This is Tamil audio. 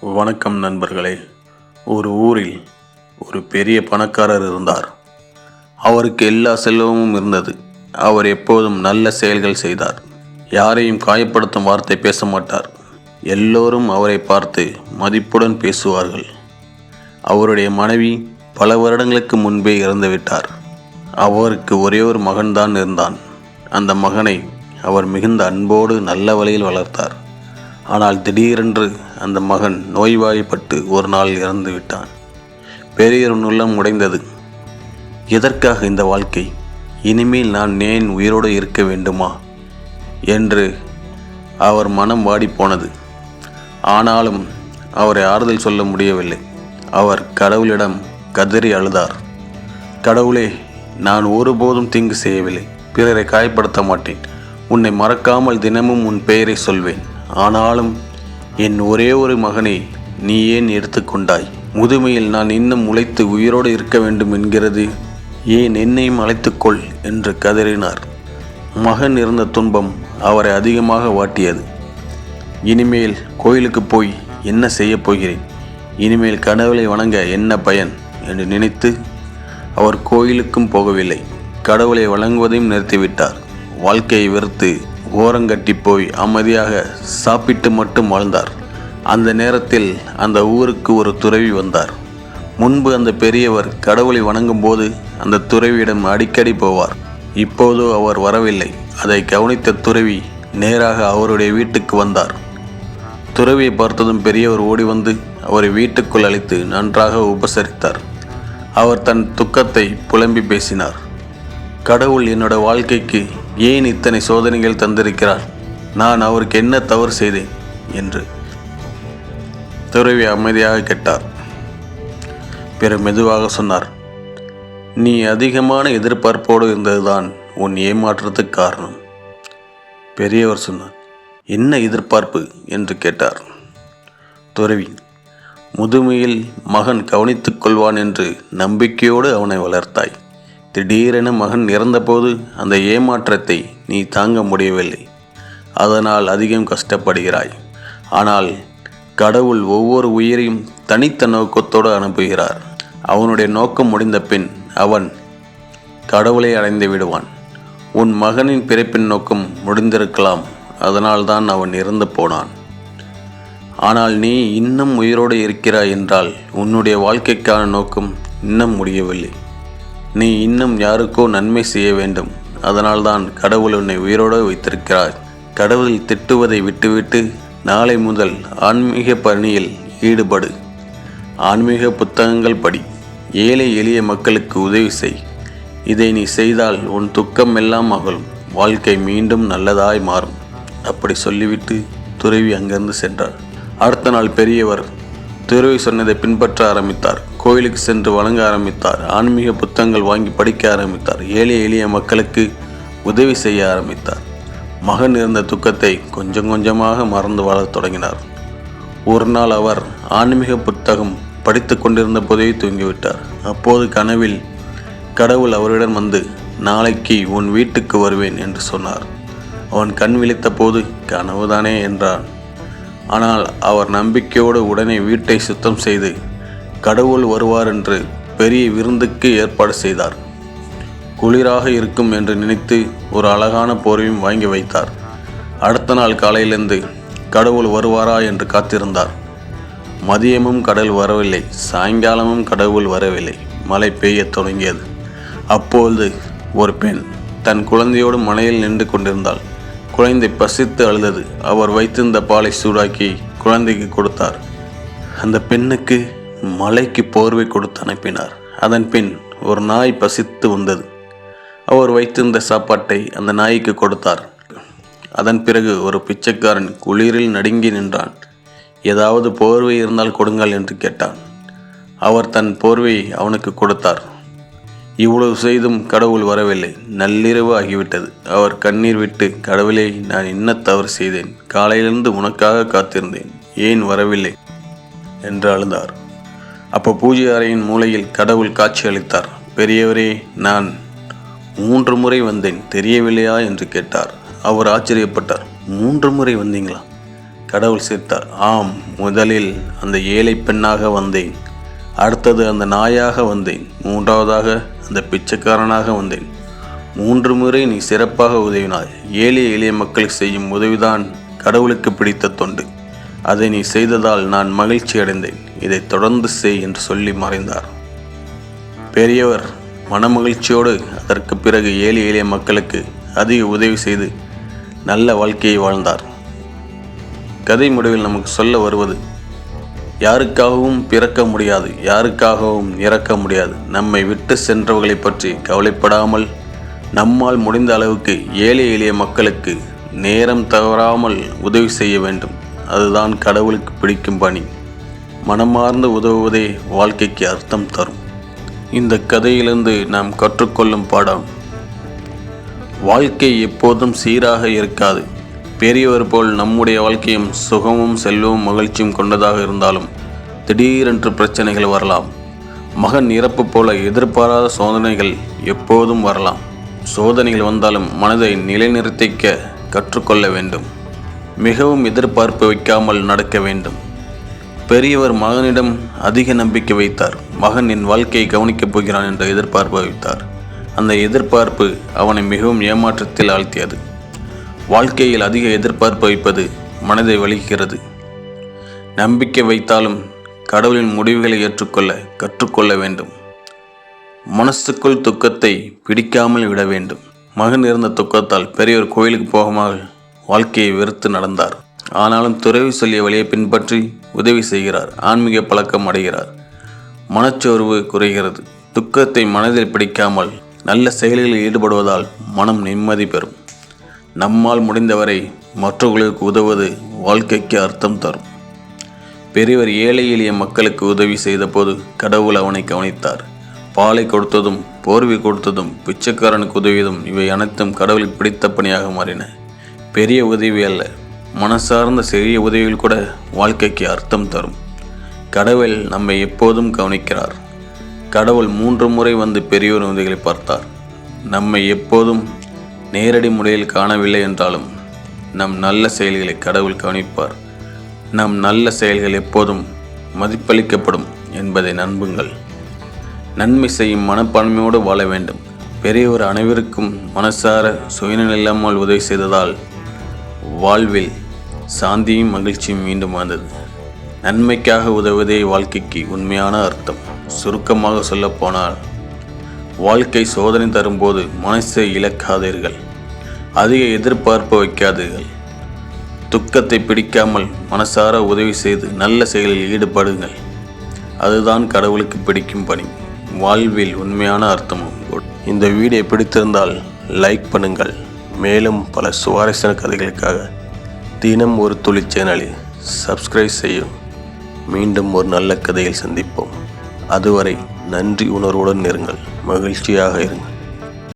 வணக்கம் நண்பர்களே. ஒரு ஊரில் ஒரு பெரிய பணக்காரர் இருந்தார். அவருக்கு எல்லா செல்வமும் இருந்தது. அவர் எப்போதும் நல்ல செயல்கள் செய்தார். யாரையும் காயப்படுத்தும் வார்த்தை பேச மாட்டார். எல்லோரும் அவரை பார்த்து மதிப்புடன் பேசுவார்கள். அவருடைய மனைவி பல வருடங்களுக்கு முன்பே இறந்துவிட்டார் அவருக்கு ஒரே ஒரு மகன்தான் இருந்தான். அந்த மகனை அவர் மிகுந்த அன்போடு நல்ல வழியில் வளர்த்தார். ஆனால் திடீரென்று அந்த மகன் நோய்வாய்ப்பட்டு ஒரு நாள் இறந்து விட்டான். பெரியவன் உள்ளம் உடைந்தது. எதற்காக இந்த வாழ்க்கை? இனிமேல் நான் ஏன் உயிரோடு இருக்க வேண்டுமா? என்று அவர் மனம் வாடிப்போனது ஆனாலும் அவரை ஆறுதல் சொல்ல முடியவில்லை. அவர் கடவுளிடம் கதறி அழுதார். கடவுளே நான் ஒருபோதும் தீங்கு செய்யவில்லை. பிறரை காயப்படுத்த மாட்டேன். உன்னை மறக்காமல் தினமும் உன் பெயரை சொல்வேன். ஆனாலும் என் ஒரே ஒரு மகனை நீ ஏன் எடுத்துக்கொண்டாய் முதுமையில் நான் இன்னும் உழைத்து உயிரோடு இருக்க வேண்டும் என்கிறது. ஏன் என்னையும் அழைத்துக்கொள் என்று கதறினார். மகன் இருந்த துன்பம் அவரை அதிகமாக வாட்டியது. இனிமேல் கோயிலுக்கு போய் என்ன செய்யப் போகிறேன்? இனிமேல் கடவுளை வணங்க என்ன பயன் என்று நினைத்து அவர் கோயிலுக்கும் போகவில்லை. கடவுளை வழங்குவதையும் நிறுத்திவிட்டார். வாழ்க்கையை வெறுத்து ஓரங்கட்டி போய் அமைதியாக சாப்பிட்டு மட்டும் வாழ்ந்தார். அந்த நேரத்தில் அந்த ஊருக்கு ஒரு துறவி வந்தார். முன்பு அந்த பெரியவர் கடவுளை வணங்கும் போது அந்த துறவியிடம் அடிக்கடி போவார். இப்போதோ அவர் வரவில்லை. அதை கவனித்த துறவி நேராக அவருடைய வீட்டுக்கு வந்தார். துறவியை பார்த்ததும் பெரியவர் ஓடி வந்து அவரை வீட்டுக்குள் அழைத்து நன்றாக உபசரித்தார். அவர் தன் துக்கத்தை புலம்பி பேசினார். கடவுள் என்னோட வாழ்க்கைக்கு ஏன் இத்தனை சோதனைகள் தந்திருக்கிறார்? நான் அவருக்கு என்ன தவறு செய்தேன்? என்று துறவி அமைதியாக கேட்டார். பிற மெதுவாக சொன்னார் நீ அதிகமான எதிர்பார்ப்போடு இருந்ததுதான் உன் ஏமாற்றத்துக்கு காரணம். பெரியவர் சொன்னார் என்ன எதிர்பார்ப்பு? என்று கேட்டார். துறவி முதுமையில் மகன் கவனித்துக் கொள்வான் என்று நம்பிக்கையோடு அவனை வளர்த்தாய். திடீரென மகன் இறந்தபோது அந்த ஏமாற்றத்தை நீ தாங்க முடியவில்லை. அதனால் அதிகம் கஷ்டப்படுகிறாய். ஆனால் கடவுள் ஒவ்வொரு உயிரையும் தனித்த நோக்கத்தோடு அனுப்புகிறார். அவனுடைய நோக்கம் முடிந்த பின் அவன் கடவுளை அடைந்து விடுவான். உன் மகனின் பிறப்பின் நோக்கம் முடிந்திருக்கலாம். அதனால்தான் அவன் இறந்து போனான். ஆனால் நீ இன்னும் உயிரோடு இருக்கிறாய் என்றால் உன்னுடைய வாழ்க்கைக்கான நோக்கம் இன்னும் முடியவில்லை. நீ இன்னும் யாருக்கோ நன்மை செய்ய வேண்டும். அதனால்தான் கடவுள் உன்னை உயிரோடு வைத்திருக்கிறார். கடவுள் திட்டுவதை விட்டுவிட்டு நாளை முதல் ஆன்மீக பணியில் ஈடுபடு. ஆன்மீக புத்தகங்கள் படி ஏழை எளிய மக்களுக்கு உதவி செய். இதை நீ செய்தால் உன் துக்கம் எல்லாம் அகலும். வாழ்க்கை மீண்டும் நல்லதாய் மாறும். அப்படி சொல்லிவிட்டு துறவி அங்கிருந்து சென்றார் அடுத்த நாள் பெரியவர் தேர்வை சொன்னதை பின்பற்ற ஆரம்பித்தார். கோயிலுக்கு சென்று வழங்க ஆரம்பித்தார். ஆன்மீக புத்தகங்கள் வாங்கி படிக்க ஆரம்பித்தார். ஏழை எளிய மக்களுக்கு உதவி செய்ய ஆரம்பித்தார். மகன் இருந்த துக்கத்தை கொஞ்சம் கொஞ்சமாக மறந்து வாழத் தொடங்கினார். ஒரு நாள் அவர் ஆன்மீக புத்தகம் படித்து கொண்டிருந்த போதே தூங்கிவிட்டார். அப்போது கனவில் கடவுள் அவரிடம் வந்து நாளைக்கு உன் வீட்டுக்கு வருவேன் என்று சொன்னார். அவன் கண் விழித்த போது கனவுதானே என்றான். ஆனால் அவர் நம்பிக்கையோடு உடனே வீட்டை சுத்தம் செய்து கடவுள் வருவார் என்று பெரிய விருந்துக்கு ஏற்பாடு செய்தார். குளிராக இருக்கும் என்று நினைத்து ஒரு அழகான போர்வையும் வாங்கி வைத்தார். அடுத்த நாள் காலையிலிருந்து கடவுள் வருவாரா என்று காத்திருந்தார். மதியமும் கடல் வரவில்லை சாயங்காலமும் கடவுள் வரவில்லை. மழை பெய்யத் தொடங்கியது. அப்பொழுது ஒரு பெண் தன் குழந்தையோடு மலையில் நின்று கொண்டிருந்தாள். குழந்தை பசித்து அழுதது. அவர் வைத்திருந்த பாலை சூடாக்கி குழந்தைக்கு கொடுத்தார். அந்த பெண்ணுக்கு மலைக்கு போர்வை கொடுத்து அனுப்பினார். அதன் பின் ஒரு நாய் பசித்து வந்தது. அவர் வைத்திருந்த சாப்பாட்டை அந்த நாய்க்கு கொடுத்தார். அதன் பிறகு ஒரு பிச்சைக்காரன் குளிரில் நடுங்கி நின்றான். ஏதாவது போர்வை இருந்தால் கொடுங்கள் என்று கேட்டான். அவர் தன் போர்வையை அவனுக்கு கொடுத்தார். இவ்வளவு செய்தும் கடவுள் வரவில்லை. நள்ளிரவு ஆகிவிட்டது. அவர் கண்ணீர் விட்டு கடவுளே நான் என்ன தவறு செய்தேன்? காலையிலிருந்து உனக்காக காத்திருந்தேன். ஏன் வரவில்லை என்று அழுந்தார் அப்போ பூஜை அறையின் மூலையில் கடவுள் காட்சி அளித்தார். பெரியவரே நான் மூன்று முறை வந்தேன். தெரியவில்லையா என்று கேட்டார். அவர் ஆச்சரியப்பட்டார். மூன்று முறை வந்தீங்களா கடவுள் சிரித்தார். ஆம் முதலில் அந்த ஏழை பெண்ணாக வந்தேன். அடுத்தது அந்த நாயாக வந்தேன். மூன்றாவதாக அந்த பிச்சைக்காரனாக வந்தேன். மூன்று முறை நீ சிறப்பாக உதவினாய். ஏழை எளிய மக்களுக்கு செய்யும் உதவிதான் கடவுளுக்கு பிடித்த தொண்டு. அதை நீ செய்ததால் நான் மகிழ்ச்சி அடைந்தேன். இதை தொடர்ந்து செய் என்று சொல்லி மறைந்தார். பெரியவர் மனமகிழ்ச்சியோடு அதற்கு பிறகு ஏழை எளிய மக்களுக்கு அதிக உதவி செய்து நல்ல வாழ்க்கையை வாழ்ந்தார். கதை முடிவில் நமக்கு சொல்ல வருவது யாருக்காகவும் பிறக்க முடியாது யாருக்காகவும் இறக்க முடியாது. நம்மை விட்டு சென்றவர்களை பற்றி கவலைப்படாமல் நம்மால் முடிந்த அளவுக்கு ஏழை எளிய மக்களுக்கு நேரம் தவறாமல் உதவி செய்ய வேண்டும். அதுதான் கடவுளுக்கு பிடிக்கும் பணி. மனமார்ந்து உதவுவதே வாழ்க்கைக்கு அர்த்தம் தரும். இந்த கதையிலிருந்து நாம் கற்றுக்கொள்ளும் பாடம் வாழ்க்கை எப்போதும் சீராக இருக்காது. பெரியவர் போல் நம்முடைய வாழ்க்கையும் சுகமும் செல்வமும் மகிழ்ச்சியும் கொண்டதாக இருந்தாலும் திடீரென்று பிரச்சனைகள் வரலாம். மகன் இறப்பு போல எதிர்பாராத சோதனைகள் எப்போதும் வரலாம். சோதனைகள் வந்தாலும் மனதை நிலைநிறுத்திக்க கற்றுக்கொள்ள வேண்டும். மிகவும் எதிர்பார்ப்பு வைக்காமல் நடக்க வேண்டும். பெரியவர் மகனிடம் அதிக நம்பிக்கை வைத்தார். மகன் என் வாழ்க்கையை கவனிக்கப் போகிறான் என்ற எதிர்பார்ப்பு வைத்தார். அந்த எதிர்பார்ப்பு அவனை மிகவும் ஏமாற்றத்தில் ஆழ்த்தியது. வாழ்க்கையில் அதிக எதிர்பார்ப்பு வைப்பது மனதை வலிக்கிறது. நம்பிக்கை வைத்தாலும் கடவுளின் முடிவுகளை ஏற்றுக்கொள்ள கற்றுக்கொள்ள வேண்டும். மனசுக்குள் துக்கத்தை பிடிக்காமல் விட வேண்டும். மகன் இருந்த துக்கத்தால் பெரியவர் கோயிலுக்கு போகாமல் வாழ்க்கையை வெறுத்து நடந்தார். ஆனாலும் துறவி சொல்லிய வழியை பின்பற்றி உதவி செய்கிறார். ஆன்மீக பழக்கம் அடைகிறார். மனச்சோர்வு குறைகிறது. துக்கத்தை மனதில் பிடிக்காமல் நல்ல செயல்களில் ஈடுபடுவதால் மனம் நிம்மதி பெறும். நம்மால் முடிந்தவரை மற்றவர்களுக்கு உதவுவது வாழ்க்கைக்கு அர்த்தம் தரும். பெரியவர் ஏழை எளிய மக்களுக்கு உதவி செய்தபோது கடவுள் அவனை கவனித்தார். பாலை கொடுத்ததும் போர்வை கொடுத்ததும் பிச்சைக்காரனுக்கு உதவியதும் இவை அனைத்தும் கடவுளுக்கு பிடித்த பணியாக மாறின. பெரிய உதவி அல்ல மனசார்ந்த சிறிய உதவிகள் கூட வாழ்க்கைக்கு அர்த்தம் தரும். கடவுள் நம்மை எப்போதும் கவனிக்கிறார். கடவுள் மூன்று முறை வந்து பெரியோர் உதவிகளை பார்த்தார். நம்மை எப்போதும் நேரடி முறையில் காணவில்லை என்றாலும் நம் நல்ல செயல்களை கடவுள் கவனிப்பார். நம் நல்ல செயல்கள் எப்போதும் மதிப்பளிக்கப்படும் என்பதை நம்புங்கள். நன்மை செய்யும் மனப்பான்மையோடு வாழ வேண்டும். பெரியவர் அனைவருக்கும் மனசார சுயநலம் இல்லாமல் உதவி செய்ததால் வாழ்வில் சாந்தியும் மகிழ்ச்சியும் மீண்டும் வந்தது. நன்மைக்காக உதவுவதே வாழ்க்கைக்கு உண்மையான அர்த்தம். சுருக்கமாக சொல்லப்போனால் வாழ்க்கை சோதனை தரும்போது மனசை இழக்காதீர்கள். அதிக எதிர்பார்ப்பு வைக்காதீர்கள் துக்கத்தை பிடிக்காமல் மனசார உதவி செய்து நல்ல செயலில் ஈடுபடுங்கள். அதுதான் கடவுளுக்கு பிடிக்கும் பணி. வாழ்வில் உண்மையான அர்த்தமும். இந்த வீடியோ பிடித்திருந்தால் லைக் பண்ணுங்கள். மேலும் பல சுவாரஸ்யமான கதைகளுக்காக தினம் ஒரு துளி சேனலில் சப்ஸ்கிரைப் செய்யும். மீண்டும் ஒரு நல்ல கதையில் சந்திப்போம். அதுவரை நன்றி உணர்வுடன் இருங்கள். மகிழ்ச்சியாக இருங்கள்.